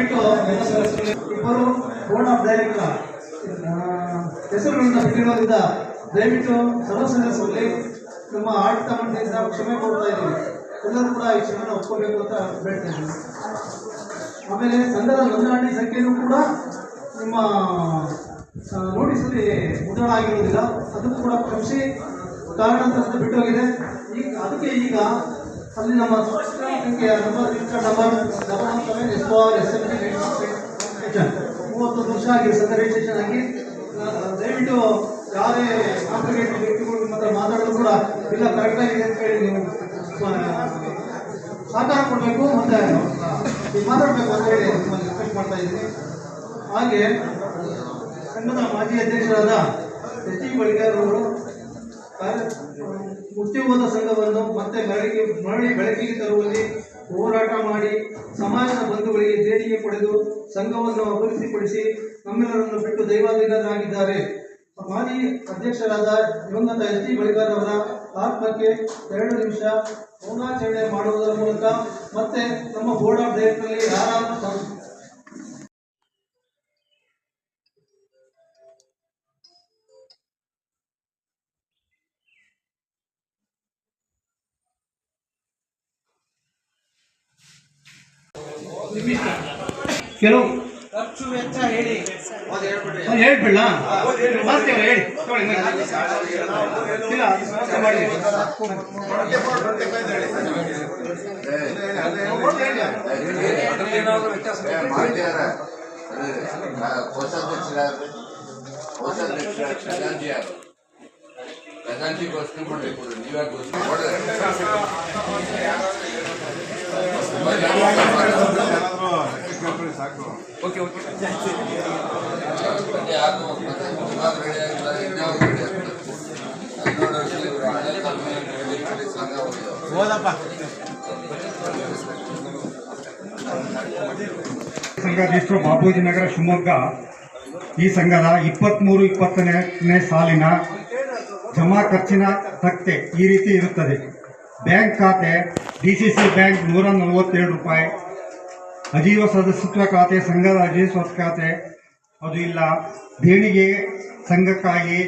ದಯವಿಟ್ಟು ಇಬ್ಬರು board of director ಹೆಸರುಗಳನ್ನ ಬಿಟ್ಟಿರೋದ್ರಿಂದ ದಯವಿಟ್ಟು ಸರ್ವ ಸದಸ್ಯರಲ್ಲಿ ನಮ್ಮ ಆಡಳಿತ ಮಂಡಳಿಯಿಂದ ಕ್ಷಮೆ ಕೊಡ್ತಾ ಇದ್ದೀವಿ. ಎಲ್ಲರೂ ಕೂಡ ಈ ಕ್ಷಮೆನ ಒಪ್ಕೋಬೇಕು ಅಂತ ಇದ್ದೀವಿ ಆಮೇಲೆ ಸಂಘದ ನೋಂದಣಿ ಸಂಖ್ಯೆಯೂ ಕೂಡ ನಿಮ್ಮ ನೋಟಿಸಲ್ಲಿ ಮುದ್ರಣ ಆಗಿರೋದಿಲ್ಲ ಅದು ಕೂಡ ಕ್ಷಮಿಸಿ ಕಾರಣಾಂತರದಿಂದ ಬಿಟ್ಟೋಗಿದೆ. ಈಗ ಅದಕ್ಕೆ ಈಗ ಅಲ್ಲಿ ನಮ್ಮ ನಂಬರ್ ಡಬಲ್ ನಂಬರ್ ಡಬಲ್ ಮೂವತ್ತೊಂದು ವರ್ಷ ಆಗಿದೆ. ಸದ್ಯ ರಿಜಿಸ್ಟ್ರೇಷನ್ ಆಗಿ. ದಯವಿಟ್ಟು ಯಾರೇ ಕಾಂಪ್ಲಿಕೇಟ್ ವ್ಯಕ್ತಿಗಳು ಮಾತ್ರ ಮಾತಾಡೋದು ಕೂಡ ಇಲ್ಲ ಕರೆಕ್ಟ್ ಆಗಿದೆ ಅಂತ ಹೇಳಿ ನೀವು ಸಹಕಾರ ಕೊಡಬೇಕು ಮತ್ತೆ ಮಾತಾಡಬೇಕು ಅಂತ ಹೇಳಿ ನಿಮ್ಮಲ್ಲಿ ರಿಕ್ವೆಸ್ಟ್ ಮಾಡ್ತಾ ಇದ್ದೀನಿ. ಹಾಗೆ, ಸಂಘದ ಮಾಜಿ ಅಧ್ಯಕ್ಷರಾದ ಎಚ್ ಟಿ ಬಳಿಗಾರ್ ಕಾರ್ಯ ಸಂಘವನ್ನು ಮತ್ತೆ ಮರಳಿಗೆ, ಮರಳಿ ಬೆಳಕಿಗೆ ತರುವಲ್ಲಿ ಹೋರಾಟ ಮಾಡಿ ಸಮಾಜದ ಬಂಧುಗಳಿಗೆ ದೇಣಿಗೆ ಪಡೆದು ಸಂಘವನ್ನು ಅಭಿವೃದ್ಧಿಪಡಿಸಿ ನಮ್ಮೆಲ್ಲರನ್ನು ಬಿಟ್ಟು ದೈವಾಧೀನರಾಗಿದ್ದಾರೆ. ಮಾಜಿ ಅಧ್ಯಕ್ಷರಾದ ದಿವಂಗತ ಎಸ್ ಟಿ ಬಳಿಗಾರ್ ಅವರ ಆತ್ಮಕ್ಕೆ ಎರಡು ನಿಮಿಷ ಮೌನಾಚರಣೆ ಮಾಡುವುದರ ಮೂಲಕ ಮತ್ತೆ ನಮ್ಮ ಬೋರ್ಡ್ ಆಫ್ ಡೈರೆಕ್ಟರ್ನಲ್ಲಿ ಯಾರಾದರೂ ಕೆಲವು ಖರ್ಚು ವೆಚ್ಚ ಹೇಳಿ ಅದು ಹೇಳ್ಬಿಡ್ಲ ಹೇಳಿ. ಇಲ್ಲ ಮಾಡಿ ಕೋಶಾಧ್ಯಕ್ಷರಾದ್ರೆ ಖಜಾಂಚಿ ಘೋಷಣೆ ಮಾಡಬೇಕು ನೀವೇ ಘೋಷಣೆ ಮಾಡಿದ್ರೆ ಹೋಗಿದ್ದಾರೆ ಹೋದಪ್ಪ ಸಂಘಾಧೀಶರು ಬಾಬೂಜಿ ನಗರ ಶಿವಮೊಗ್ಗ, ಈ ಸಂಘದ ಇಪ್ಪತ್ತ್ಮೂರು ಇಪ್ಪತ್ತನೇ ಸಾಲಿನ ಜಮಾ ಖರ್ಚಿನ ತಕ್ತೆ ಈ ರೀತಿ ಇರುತ್ತದೆ. ಬ್ಯಾಂಕ್ ಖಾತೆ ಡಿ ಸಿ ಸಿ ಬ್ಯಾಂಕ್ ನೂರ ನಲವತ್ತೆರಡು ರೂಪಾಯಿ, ಅಜೀವ ಸದಸ್ಯತ್ವ ಖಾತೆ, ಸಂಘದ ಅಜೀವ ಖಾತೆ, ಅದು ಇಲ್ಲ. ದೇಣಿಗೆ ಸಂಘಕ್ಕಾಗಿ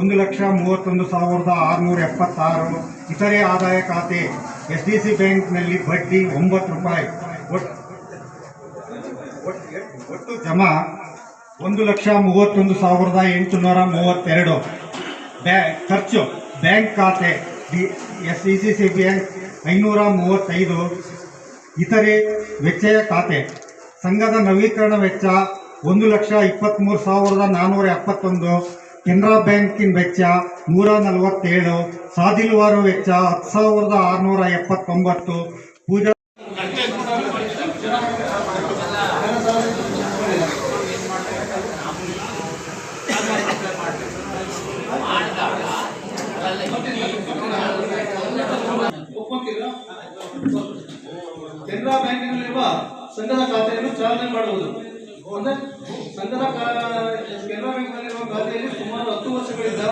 ಒಂದು ಲಕ್ಷ ಮೂವತ್ತೊಂದು ಸಾವಿರದ ಆರುನೂರ ಎಪ್ಪತ್ತಾರು ಇತರೆ ಆದಾಯ ಖಾತೆ ಎಸ್ ಡಿ ಸಿ ಬ್ಯಾಂಕ್ನಲ್ಲಿ ಬಡ್ಡಿ ಒಂಬತ್ತು ರೂಪಾಯಿ. ಒಟ್ಟು ಜಮಾ ಒಂದು ಲಕ್ಷ ಮೂವತ್ತೊಂದು ಸಾವಿರದ ಎಂಟುನೂರ ಮೂವತ್ತೆರಡು. ಬ್ಯಾ ಖರ್ಚು ಬ್ಯಾಂಕ್ ಖಾತೆ. D S E C C bank ಐನೂರ ಮೂವತ್ತೈದು ಇತರೆ ವೆಚ್ಚಯ ಖಾತೆ. ಸಂಘದ ನವೀಕರಣ ವೆಚ್ಚ ಒಂದು ಲಕ್ಷ ಇಪ್ಪತ್ತ್ಮೂರು ಸಾವಿರದ ನಾನ್ನೂರ ಎಪ್ಪತ್ತೊಂದು. ಕೆನರಾ ಬ್ಯಾಂಕಿನ ವೆಚ್ಚ ನೂರ ನಲವತ್ತೇಳು. ಸಾದಿಲ್ವಾರು ವೆಚ್ಚ ಹತ್ತು ಸಾವಿರದ ಆರುನೂರ ಎಪ್ಪತ್ತೊಂಬತ್ತು. ಪೂಜಾ ಒಪ್ಪಂತಿಲ್ಲ ಕೆನರಾ ಬ್ಯಾಂಕಿನಲ್ಲಿರುವ ಸಂಘದ ಖಾತೆಯನ್ನು ಚಾಲನೆ ಮಾಡುವುದು. ಅಂದ್ರೆ ಸಂಘದ ಕೆನರಾ ಬ್ಯಾಂಕ್ನಲ್ಲಿರುವ ಖಾತೆಯಲ್ಲಿ ಸುಮಾರು ಹತ್ತು ವರ್ಷಗಳಿಂದ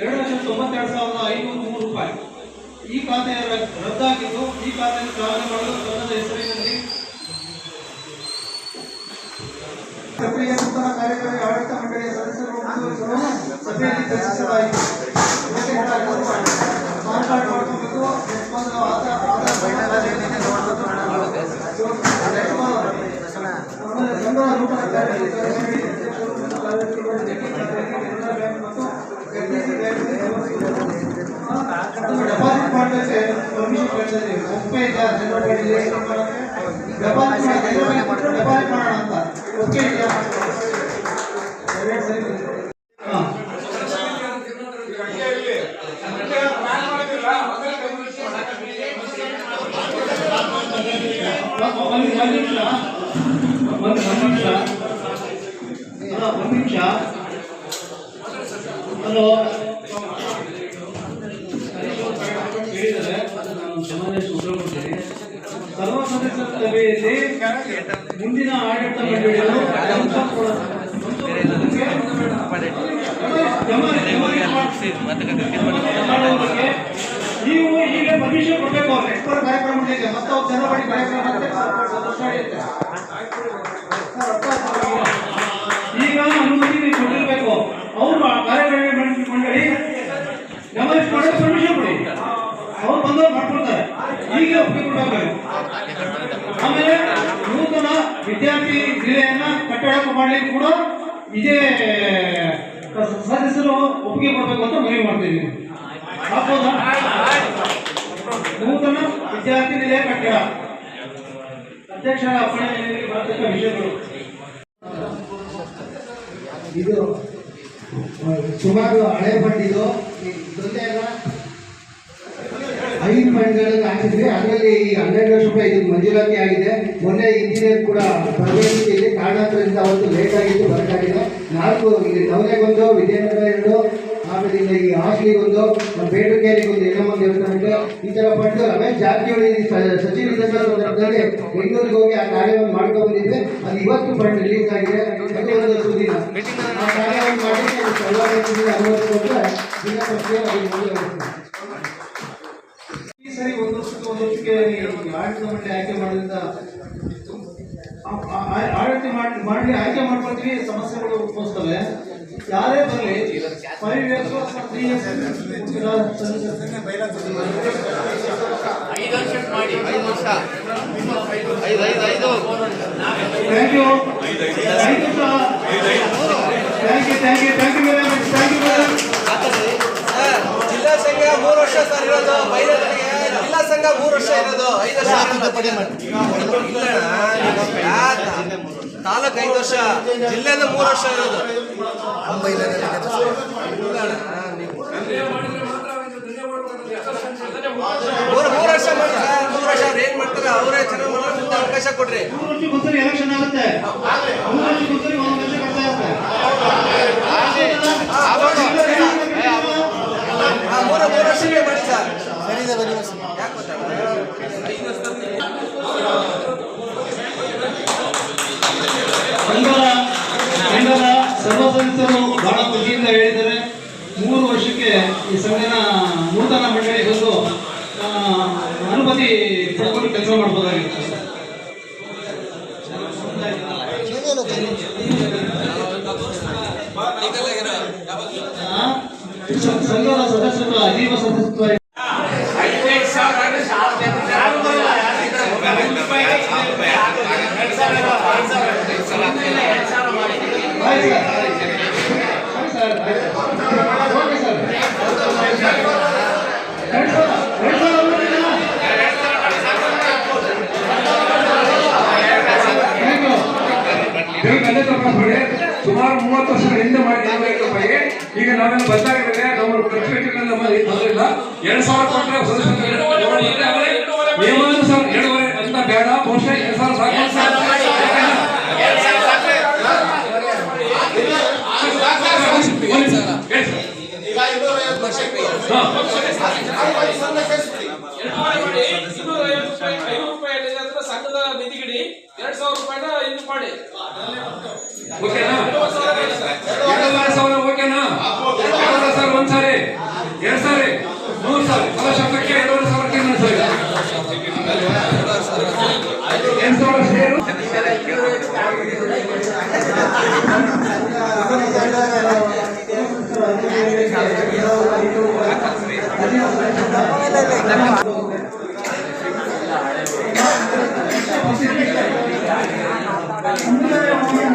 ಎರಡು ಲಕ್ಷದ ತೊಂಬತ್ತೆರಡು ಸಾವಿರದ ಐನೂರ ಮೂರು ರೂಪಾಯಿ. ಈ ಖಾತೆ ರ- ರದ್ದಾಗಿದ್ದು ಈ ಖಾತೆಯನ್ನು ಚಾಲನೆ ಮಾಡಲು ಸಂಘದ ಹೆಸರಿನಲ್ಲಿ ಸಭೆಯ ನೂತನ ಕಾರ್ಯಕಾರಿ ಆಡಳಿತ ಮಂಡಳಿಯ ಸದಸ್ಯರು ಸಭೆಯಲ್ಲಿ ಚರ್ಚಿಸಲಾಯಿತು ಇದಕ್ಕೆ ಪಾನ್ ಕಾರ್ಡ್ ಮಾಡ್ಕೋಬೇಕು ಯಜಮಾನರು ಆಧಾರ್ ಆಧಾರ್ ಆಮೇಲೆ ಸಂಘದ ನೂತನ ಕಾರ್ಯಕಾರಿ ಸಭೆಯಲ್ಲಿ ಅಧ್ಯಕ್ಷರು, ಕಾರ್ಯದರ್ಶಿಗಳು, ಜಂಟಿ ಕಾರ್ಯದರ್ಶಿಗಳು, ಕೆನರಾ ಬ್ಯಾಂಕ್ ಮತ್ತು ಎಸ್ಡಿಸಿ ಬ್ಯಾಂಕ್ ಆ, ಅದನ್ನು ಡೆಪಾಸಿಟ್ ಮಾಡಲಿಕ್ಕೆ ಪರ್ಮಿಷನ್ ಕೇಳ್ತಾ ಇದ್ದೀವಿ ಒಪ್ಪಿಗೆ ಇದೆಯಾ ಜನರ ಬಳಿಗೆ ಡೆಪಾಸಿಟ್ ಮಾಡಿ ನೀವು ಈಗ ಪರ್ಮಿಷನ್ ಕೊಡಬೇಕು ಅವ್ರು ಎಕ್ಸ್ಪರ್ಟ್ ಕಾರ್ಯಕ್ರಮ ಇದೆ ಮತ್ತೆ ಅವ್ರು ಜನಬಡಿ ಕಾರ್ಯಕ್ರಮ ಮತ್ತೆ ಸ್ವಲ್ಪ ನಡೆಯುತ್ತೆ. ಸರ್, ಅರ್ಥ ಆಯ್ತಾ ನಿಮಗೆ? ಈಗ ಅನುಮತಿ ನೀವು ಕೊಟ್ಟಿರ್ಬೇಕು ಅವರು ಆ ಕಾರ್ಯಕಾರಿ ಮಂಡಳಿ ಗಮನಿಸಿಕೊಂಡು ಪರ್ಮಿಷನ್ ಕೊಡಿ ಅವ್ರು ಬಂದವ್ರು ಮಾಡ್ಕೊಳ್ತಾರೆ ಈಗ ಒಪ್ಪಿಗೆ ಕೊಡಬೇಕು ಆಮೇಲೆ ನೂತನ ವಿದ್ಯಾರ್ಥಿ ಜಿಲ್ಲೆಯನ್ನ ಕಟ್ಟಡ ಮಾಡಲಿಕ್ಕೆ ಕೂಡ ಇದೇ ಸದಸ್ಯರು ಒಪ್ಪಿಗೆ ಕೊಡಬೇಕು ಅಂತ ಮನವಿ ಹಾಕ್ಬೋದಾ? ನೂತನ ವಿದ್ಯಾರ್ಥಿ ನಿಲಯ ಕಟ್ಟಡ. ಅಧ್ಯಕ್ಷರ ಅಪ್ಪಣೆಯಲ್ಲಿ ಬರತಕ್ಕ ವಿಷಯಗಳು ಇದು ಸುಮಾರು ಹಳೆ ಇದು. ಇದೊಂದೇ ಅಲ್ಲ ಐದು ಫಂಡ್ಗಳಿಗೆ ಹಾಕಿದ್ವಿ ಅದರಲ್ಲಿ ಈ ಹನ್ನೆರಡು ಲಕ್ಷ ರೂಪಾಯಿ ಇದು ಮಂಜೂರಾತಿ ಆಗಿದೆ. ಮೊನ್ನೆ ಇಂಜಿನಿಯರ್ ಕೂಡ ತರಬೇತಿಯಲ್ಲಿ ಕಾರಣಾಂತರದಿಂದ ಅವತ್ತು ಲೇಟ್ ಆಗಿತ್ತು ಬರಕಾಗಿದೆ ನಾಲ್ಕು, ಇಲ್ಲಿ ನವಲೆಗೊಂದು ವಿಜಯನಗರ ಎರಡು, ಆಮೇಲೆ ಇಲ್ಲಿ ಈ ಹಾಸ್ಲಿಗೊಂದು ಬೇಟುಕೇರಿಗೊಂದು ಎಲ್ಲಮ್ಮ ದೇವಸ್ಥಾನಕ್ಕೆ ಈ ಥರ ಫಂಡ್ ರಮೇಶ್ ಜಾರಕಿಹೊಳಿ ಸಚಿವ ಸಂದರ್ಭದಲ್ಲಿ ಬೆಂಗಳೂರಿಗೆ ಹೋಗಿ ಆ ಕಾರ್ಯವನ್ನು ಮಾಡ್ಕೊಂಡು ಬಂದಿದ್ದೆ. ಅದು ಇವತ್ತು ಫಂಡ್ ರಿಲೀಸ್ ಆಗಿದೆ. ಒಂದು ಸುದ್ದಿನ ಆ ಕಾರ್ಯವನ್ನು ಮಾಡಿ ಸರ್ವಾಧಿಕಾರಿಗಳಿಗೆ ಅನುಮತಿ ಕೊಟ್ಟರೆ ದಿನ ಪ್ರಕ್ರಿಯೆ ಅದು ಮುಂದುವರಿಸ್ತದೆ ಈ ಸರಿ ಒಂದು ವರ್ಷಕ್ಕೆ ಒಂದು ವರ್ಷಕ್ಕೆ ಆಡಳಿತ ಮಂಡಳಿ ಆಯ್ಕೆ ಮಾಡೋದ್ರಿಂದ ಆಡಳಿತ ಮಾಡಿ ಮಾಡಿ ಆಯ್ಕೆ ಮಾಡ್ಕೊಳ್ತೀವಿ ಸಮಸ್ಯೆಗಳು ಉದ್ಭವಿಸ್ತವೆ. ಯಾರೇ ಬರಲಿ ಫೈವ್ ಇಯರ್ಸ್ ಅಥವಾ ತ್ರೀ ಇಯರ್ಸ್ ಐದು ವರ್ಷ ಮಾಡಿ ಐದು ವರ್ಷ. ಐದು ಐದು ಐದು. Thank you thank you thank you thank you thank you much thank you sir ಜಿಲ್ಲಾ ಸಂಘ ಮೂರು ವರ್ಷ ಸರ್ ಇರೋದು ಬೈಲರಿಗೆ ಸಂಘ ಮೂರು ವರ್ಷ ಇರೋದು ಐದು ವರ್ಷ ಇಲ್ಲ ತಾಲೂಕ್ ಐದು ವರ್ಷ ಜಿಲ್ಲೆ ಮೂರು ವರ್ಷ ಇರೋದು. ಮೂರು ಮೂರು ವರ್ಷ ಮೂರು ವರ್ಷ ಅವ್ರು ಏನ್ ಮಾಡ್ತಾರೆ? ಅವರೇ ಚೆನ್ನಾಗಿ ಅವಕಾಶ ಕೊಡ್ರಿ. ಎಲೆಕ್ಷನ್ ಆಗುತ್ತೆ ಮೂರು ಮೂರು ಮೂರು ವರ್ಷಕ್ಕೆ ಮಾಡಿ ಸರ್ ಸಂಘದ ಸರ್ವ ಸದಸ್ಯರು ಬಹಳ ಖುಷಿಯಿಂದ ಹೇಳಿದ್ದಾರೆ. ಮೂರು ವರ್ಷಕ್ಕೆ ಈ ಸಂಘನ ನೂತನ ಮಂಡಳಿ ಬಂದು ಅನುಮತಿ ಪಡ್ಕೊಂಡು ಕೆಲಸ ಮಾಡ್ಬೋದಾಗಿತ್ತು ಆ, ಸ- ಸಂಘದ ಸದಸ್ಯರು ಅಜೀವ ಸದಸ್ಯತ್ವ ಆಯ್ತು ಸರ್ ಆಯ್ತು ಸರ್ ಓಕೆ ಸರ್ ಎರಡು ಸಾವಿರ ಎರಡು ಸಾವಿರ ಅಲ್ವಾ? Thank you. ದೇವ್ರ ಕಲೆ ತಗೊಂಡ್ಬಿಡಿ ಸುಮಾರು ಮೂವತ್ತು ವರ್ಷಗಳ ಹಿಂದೆ ಮಾಡಿ ಐದು ರೂಪಾಯಿ ಈಗ ನಾವೆಲ್ಲ ಬದಲಾಗಿದೆ ನಮ್ಮ ವೆಚ್ಚಗಳು ನಮ್ಮಲ್ಲಿ ಬರಲಿಲ್ಲ ಎರಡ್ ಸಾವಿರ ಕೊಟ್ಟರೆ ನಿಯಮಾನುಸಾರ ಎರಡೂವರೆ ಅಂತ ಬೇಡ. ಬಹುಶಃ ಎರಡ್ ಸಾವಿರ ಸಾಕು ಸರ್. ಹಾ. ಐದು ರೂಪಾಯಿ ಅಥವಾ ಸಂಘದ ನಿಧಿಗಿಡಿ ಎರಡ್ ಸಾವಿರ ರೂಪಾಯಿನ ಇದು ಮಾಡಿ. ಓಕೆನಾ? ಎರಡೂವರೆ ಸಾವಿರ ಓಕೆನಾ? ಎರಡೂವರೆ ಸಾವಿರ ಒಂದ್ ಸಾರಿ ಎರಡ್ ಸಾರಿ ಮೂರು ಸಾರಿ. ಫಲಶಾಸ್ತ್ರಕ್ಕೆ ಎರಡೂವರೆ ಸಾವಿರಕ್ಕೆ ಇನ್ನೊಂದು ಸಾರಿ. ಎಂಟು ಸಾವಿರ ಸೇರು ಈಗ Yeah.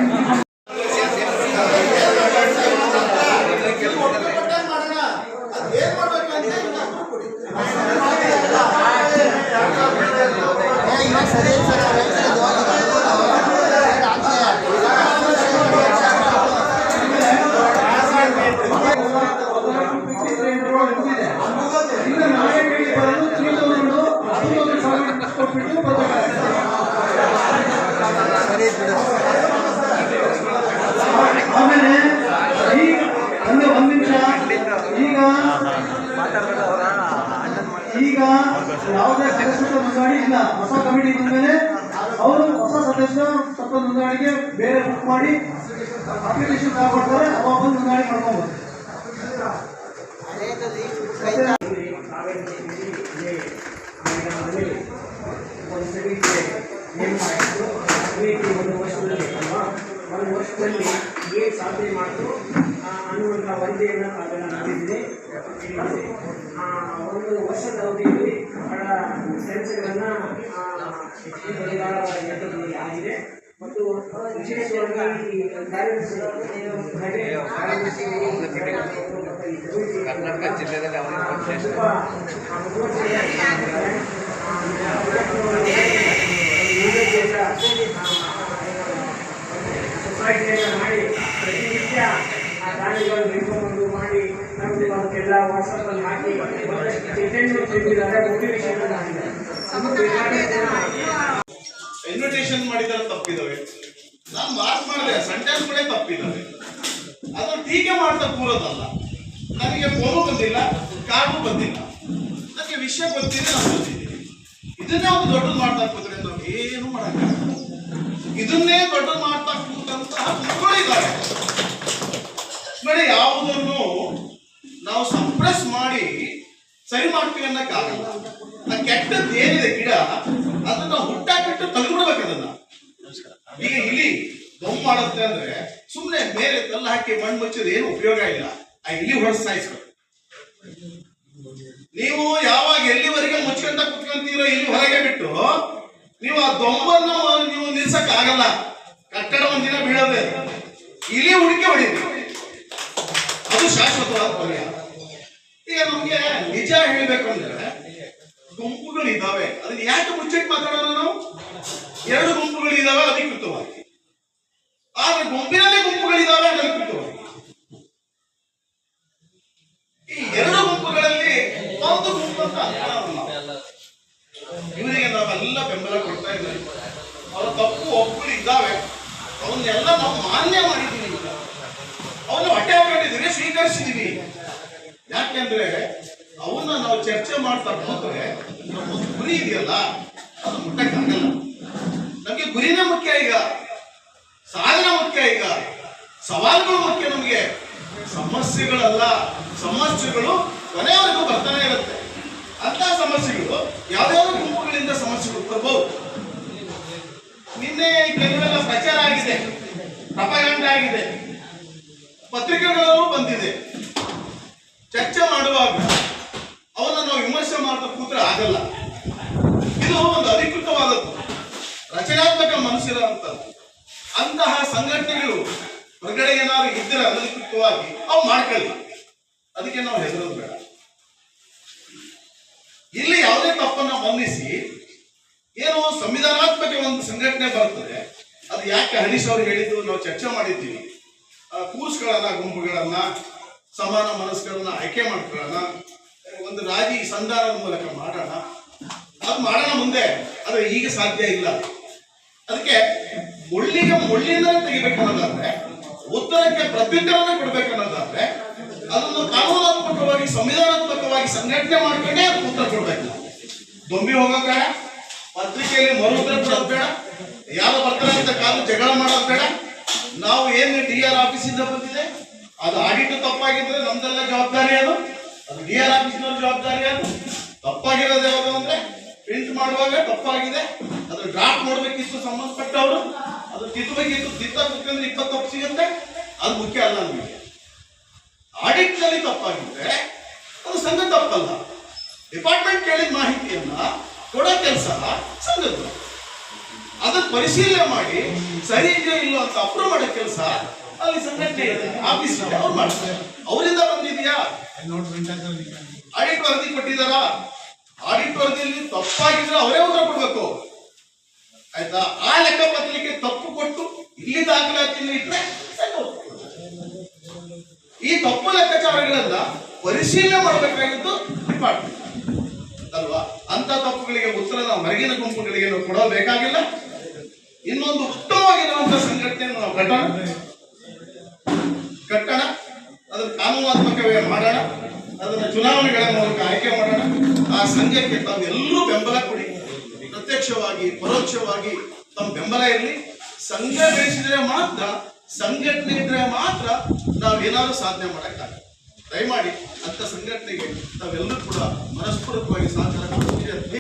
ಯಾವುದೇ ಸದಸ್ಯರ ನೋಂದಣಿ ಇಲ್ಲ ಹೊಸ ಕಮಿಟಿ ಬಂದ್ಮೇಲೆ ಅವರು ಹೊಸ ಸದಸ್ಯ ಸ್ವಲ್ಪ ನೋಂದಣಿಗೆ ಬೇರೆ ಬುಕ್ ಮಾಡಿ ಅಪ್ಲಿಕೇಶನ್ ತಗೊಳ್ತಾರೆ ಅವಾಗ ಬಂದು ನೋಂದಣಿ ಮಾಡ್ಕೊಬೋದು. ಒಂದು ವರ್ಷದಲ್ಲಿ ಅಲ್ವಾ ಒಂದು ವರ್ಷದಲ್ಲಿ ಏನು ಸಾಧನೆ ಮಾಡಿದ್ರು ಅನ್ನುವಂಥ ವರದಿಯನ್ನು ಅದನ್ನು ಆ, ಒಂದು ವರ್ಷದ ಅವಧಿಯಲ್ಲಿ ಬಹಳ ಕೆಲಸಗಳನ್ನು ಆಗಿದೆ ಮತ್ತು ವಿಶೇಷವಾಗಿ ಕರ್ನಾಟಕ ಜಿಲ್ಲೆಯಲ್ಲಿ. ಸೊಸೈಟಿಯನ್ನು ಮಾಡಿ ಪ್ರತಿನಿತ್ಯ ಆ ದಾನಿಗಳು ನಮಗೆ ಬೇಕಾದ ಜನ ಇನ್ವಿಟೇಷನ್ ಮಾಡಿದ್ರೆ ತಪ್ಪಿದಾವೆ. ನಾನು ಮಾರ್ಕ್ ಮಾಡಿದೆ ಸೆಂಟೆನ್ಸ್ ಕೂಡ ತಪ್ಪಿದಾವೆ. ಅದು ಟೀಕೆ ಮಾಡ್ತಾ ಕೂರೋದಲ್ಲ. ನನಗೆ ಫೋನು ಬಂದಿಲ್ಲ ಕಾರು ಬಂದಿಲ್ಲ. ನನಗೆ ವಿಷಯ ಗೊತ್ತಿದೆ, ನಾನು ಬಂದಿದ್ದೀನಿ. ಇದನ್ನೇ ಒಂದು ದೊಡ್ಡದು ಮಾಡ್ತಾ ಕೂತ್ರೆ ಏನು ಮಾಡಕ್ಕ ಇದನ್ನೇ ದೊಡ್ಡದು ಮಾಡ್ತಾ ಕೂತಂತಹ ಮಕ್ಕಳಿದ್ದಾರೆ ನೋಡಿ ಯಾವುದನ್ನು ಸರಿ ಮಾಡ್ತೀವಿ ಅನ್ನಕ್ಕಾಗಲ್ಲ ಆ ಕೆಟ್ಟದ್ದು ಏನಿದೆ ಗಿಡ ಅದನ್ನ ಹುಟ್ಟಾಕಿಟ್ಟು ತೆಗೆದ್ಬಿಡ್ಬೇಕು ಅದನ್ನ. ಈಗ ಇಲ್ಲಿ ದಮ್ ಮಾಡುತ್ತೆ ಅಂದ್ರೆ ಸುಮ್ಮನೆ ಮೇಲೆ ಕಲ್ಲು ಹಾಕಿ ಮಣ್ಣು ಮುಚ್ಚಿದ್ರೆ ಏನು ಉಪಯೋಗ ಇಲ್ಲ. ಆ ಇಲಿ ಹೊಡೆದು ಸಾಯಿಸ್ಬೇಕು. ನೀವು ಯಾವಾಗ ಎಲ್ಲಿವರೆಗೆ ಮುಚ್ಕೊಂತ ಕುತ್ಕೊಂತೀರೋ ಇಲ್ಲಿ ಹೊರಗೆ ಬಿಟ್ಟು ನೀವು ಆ ದೊಂಬನ್ನ ನೀವು ನಿಲ್ಸಕ್ ಆಗಲ್ಲ. ಕಟ್ಟಡ ಒಂದಿನ ಬೀಳದೆ. ಇಲಿ ಹುಡುಕಿ ಹೊಡಿತೀವಿ ಅದು ಶಾಶ್ವತವಾದ ಪರಿಹಾರ ಈಗ ನಮ್ಗೆ ನಿಜ ಹೇಳಬೇಕು ಅಂದ್ರೆ ಗುಂಪುಗಳು ಇದಾವೆ ಅದನ್ನ ಯಾಕೆ ಮುಚ್ಚಿಟ್ಟು ಮಾತಾಡೋಣ ನಾವು? ಎರಡು ಗುಂಪುಗಳು ಇದಾವೆ ಅಧಿಕೃತವಾಗಿ ಆದ್ರೆ ಗುಂಪಿನಲ್ಲಿ ಗುಂಪುಗಳಿದಾವೆ ಅನಧಿಕೃತವಾಗಿ ಈ ಎರಡು ಗುಂಪುಗಳಲ್ಲಿ ಒಂದು ಗುಂಪು ಅಂತ ಇವರಿಗೆ ನಾವೆಲ್ಲ ಬೆಂಬಲ ಕೊಡ್ತಾ ಇದ್ದೀವಿ. ಅವರ ತಪ್ಪು ಒಪ್ಪುಗಳು ಇದ್ದಾವೆ. ಅವನ್ನೆಲ್ಲ ನಾವು ಮಾನ್ಯ ಮಾಡಿದ್ದೀವಿ. ಅವನ್ನ ಹೊಟ್ಟೆ ಹಾಕೊಂಡಿದ್ದೀವಿ ಸ್ವೀಕರಿಸಿದೀವಿ ಯಾಕೆಂದ್ರೆ ಅವನ್ನ ನಾವು ಚರ್ಚೆ ಮಾಡ್ತಾ ಹೋದ್ರೆ ನಮ್ಮ ಒಂದು ಗುರಿ ಇದೆಯಲ್ಲ, ಅದು ಮುಟ್ಟಕ್ಕಾಗಲ್ಲ ನಮಗೆ ಗುರಿನೇ ಮುಖ್ಯ ಈಗ. ಸಾಧನೆ ಮುಖ್ಯ ಈಗ. ಸವಾಲುಗಳು ಮುಖ್ಯ ನಮಗೆ. ಸಮಸ್ಯೆಗಳಲ್ಲ, ಸಮಸ್ಯೆಗಳು ಕೊನೆಯವರೆಗೂ ಬರ್ತಾನೆ ಇರುತ್ತೆ. ಅಂತ ಸಮಸ್ಯೆಗಳು ಯಾವ್ಯಾವ ಗುಂಪುಗಳಿಂದ ಸಮಸ್ಯೆಗಳು ಬರ್ಬೋದು. ನಿನ್ನೆ ಕೆಲವೆಲ್ಲ ಪ್ರಚಾರ ಆಗಿದೆ. ಪ್ರಪಗಂಡ ಆಗಿದೆ. ಪತ್ರಿಕೆಗಳಲ್ಲೂ ಬಂದಿದೆ. ಚರ್ಚೆ ಮಾಡುವಾಗ ಅವನ್ನ ನಾವು ವಿಮರ್ಶೆ ಮಾಡ್ತಾ ಕೂತ್ರೆ ಆಗಲ್ಲ. ಇದು ಒಂದು ಅಧಿಕೃತವಾದದ್ದು ರಚನಾತ್ಮಕ ಮನಸ್ಸಿರುವಂತದ್ದು ಅಂತಹ ಸಂಘಟನೆಗಳು ಹೊರಗಡೆ ಏನಾದ್ರು ಇದ್ದರೆ ಅನಧಿಕೃತವಾಗಿ ಅವು ಮಾಡ್ಕೊಳ್ಳಿ. ಅದಕ್ಕೆ ನಾವು ಹೆದರೋದು ಬೇಡ. ಇಲ್ಲಿ ಯಾವುದೇ ತಪ್ಪನ್ನ ಮನ್ನಿಸಿ ಏನೋ ಸಂವಿಧಾನಾತ್ಮಕ ಒಂದು ಸಂಘಟನೆ ಬರ್ತದೆ ಅದು ಯಾಕೆ ಹರೀಶ್ ಅವರು ಹೇಳಿದ್ದು ನಾವು ಚರ್ಚೆ ಮಾಡಿದ್ದೀವಿ. ಆ, ಕೂರ್ಸ್ಗಳನ್ನ ಗುಂಪುಗಳನ್ನ ಸಮಾನ ಮನಸ್ಕರನ್ನ ಆಯ್ಕೆ ಮಾಡ್ಕೊಳ್ಳೋಣ. ಒಂದು ರಾಜಿ ಸಂಧಾನದ ಮೂಲಕ ಮಾಡೋಣ. ಅದು ಮಾಡೋಣ ಮುಂದೆ ಅದು ಈಗ ಸಾಧ್ಯ ಇಲ್ಲ. ಅದಕ್ಕೆ ಮುಳ್ಳಿಗೆ ಮುಳ್ಳಿಂದ ತೆಗಿಬೇಕನ್ನೋದಾದ್ರೆ ಉತ್ತರಕ್ಕೆ ಪ್ರತ್ಯುತ್ತರನ ಕೊಡ್ಬೇಕನ್ನೋದಾದ್ರೆ ಅದನ್ನು ಕಾನೂನಾತ್ಮಕವಾಗಿ, ಸಂವಿಧಾನಾತ್ಮಕವಾಗಿ ಸಂಘಟನೆ ಮಾಡ್ಕೊಂಡೇ ಉತ್ತರ ಕೊಡ್ಬೇಕು. ದೊಂಬಿ ಹೋಗೋಕೆ ಪತ್ರಿಕೆಯಲ್ಲಿ ಮರು ಉತ್ತರ ಕೊಡೋದು ಯಾರು ಬರ್ತಾರೆ ಅಂತ ಕಾಲು ಜಗಳ ಮಾಡೋದು ನಾವು ಏನು ಡಿ ಆರ್ ಆಫೀಸಿಂದ ಬಂದಿದ್ದೀವಿ? ತಪ್ಪಾಗಿದ್ರೆ ನಮ್ದೆಲ್ಲ ಜವಾಬ್ದಾರಿ ಅದು. ಅದು ಡಿ ಆರ್ ಆಫೀಸ್ನವ್ರ ಜವಾಬ್ದಾರಿ ಅದು. ತಪ್ಪಾಗಿರೋದು ಯಾವುದು ಅಂದ್ರೆ ಪ್ರಿಂಟ್ ಮಾಡುವಾಗ ತಪ್ಪಾಗಿದೆ. ಅದು ಡ್ರಾಫ್ಟ್ ನೋಡ್ಬೇಕಿತ್ತು ಸಂಬಂಧಪಟ್ಟವರು. ಅದು ತಿದ್ದಬೇಕಿತ್ತು. ತಿದ್ದ ಇಪ್ಪತ್ತು ತಪ್ಪು ಸಿಗುತ್ತೆ ಅದು ಮುಖ್ಯ ಅಲ್ಲ ನಮಗೆ. ಆಡಿಟ್ನಲ್ಲಿ ತಪ್ಪಾಗಿದ್ರೆ ಅದು ಸಂಘ ತಪ್ಪಲ್ಲ. ಡಿಪಾರ್ಟ್ಮೆಂಟ್ ಕೇಳಿದ ಮಾಹಿತಿಯನ್ನ ಕೊಡೋ ಕೆಲಸ ಸಂಘದ್ದು. ಅದನ್ನ ಪರಿಶೀಲನೆ ಮಾಡಿ ಸರಿ ಇದೆಯೋ ಇಲ್ಲೋ ಅಂತ ಅಪ್ರೂವ್ ಮಾಡೋ ಕೆಲಸ ಅಲ್ಲಿ ಸಂಘಟನೆ ಆಫೀಸ್ ಅವ್ರು ಮಾಡ್ತಾರೆ. ಅವರಿಂದ ಬಂದಿದೆಯಾ ಆಡಿಟ್ ವರದಿ ಕೊಟ್ಟಿದಾರಾ ಆಡಿಟ್ ವರದಿಯಲ್ಲಿ ತಪ್ಪಾಗಿದ್ರೆ ಅವರೇ ಉತ್ತರ ಕೊಡ್ಬೇಕು. ಆಯ್ತಾ? ಆ ಲೆಕ್ಕ ಪತ್ರಿಕೆ ತಪ್ಪು ಕೊಟ್ಟು ಇಲ್ಲಿ ಇಟ್ರೆ ಸಂಘ ಒಪ್ಕೊಳ್ಳುತ್ತೆ. ಈ ತಪ್ಪು ಲೆಕ್ಕಾಚಾರಗಳನ್ನ ಪರಿಶೀಲನೆ ಮಾಡಬೇಕಾಗಿದ್ದು ಡಿಪಾರ್ಟ್ಮೆಂಟ್ ಅಲ್ವಾ? ಅಂತ ತಪ್ಪುಗಳಿಗೆ ಉತ್ತರ ನಾವು ಹೊರಗಿನ ಗುಂಪುಗಳಿಗೆ ನಾವು ಕೊಡಬೇಕಾಗಿಲ್ಲ. ಇನ್ನೊಂದು ಉತ್ತಮವಾಗಿರುವಂತಹ ಸಂಘಟನೆಯನ್ನು ನಾವು ಕಟ್ಟೋಣ ಕಾನೂನಾತ್ಮಕವೇ ಮಾಡೋಣ ಅದನ್ನ ಚುನಾವಣೆಗಳ ಮೂಲಕ ಆಯ್ಕೆ ಮಾಡೋಣ. ಆ ಸಂಘಕ್ಕೆ ತಾವೆಲ್ಲರೂ ಬೆಂಬಲ ಕೊಡಿ. ಪ್ರತ್ಯಕ್ಷವಾಗಿ, ಪರೋಕ್ಷವಾಗಿ ತಮ್ಮ ಬೆಂಬಲ ಇರಲಿ. ಸಂಘ ಬೆಳೆಸಿದ್ರೆ ಮಾತ್ರ, ಸಂಘಟನೆ ಇದ್ರೆ ಮಾತ್ರ ನಾವೇನಾದ್ರೂ ಸಾಧನೆ ಮಾಡೋಕ್ಕಾಗಲ್ಲ. ದಯಮಾಡಿ ಅಂತ ಸಂಘಟನೆಗೆ ತಾವೆಲ್ಲರೂ ಕೂಡ ಮನಸ್ಪೂರ್ವಕವಾಗಿ ಅಂತ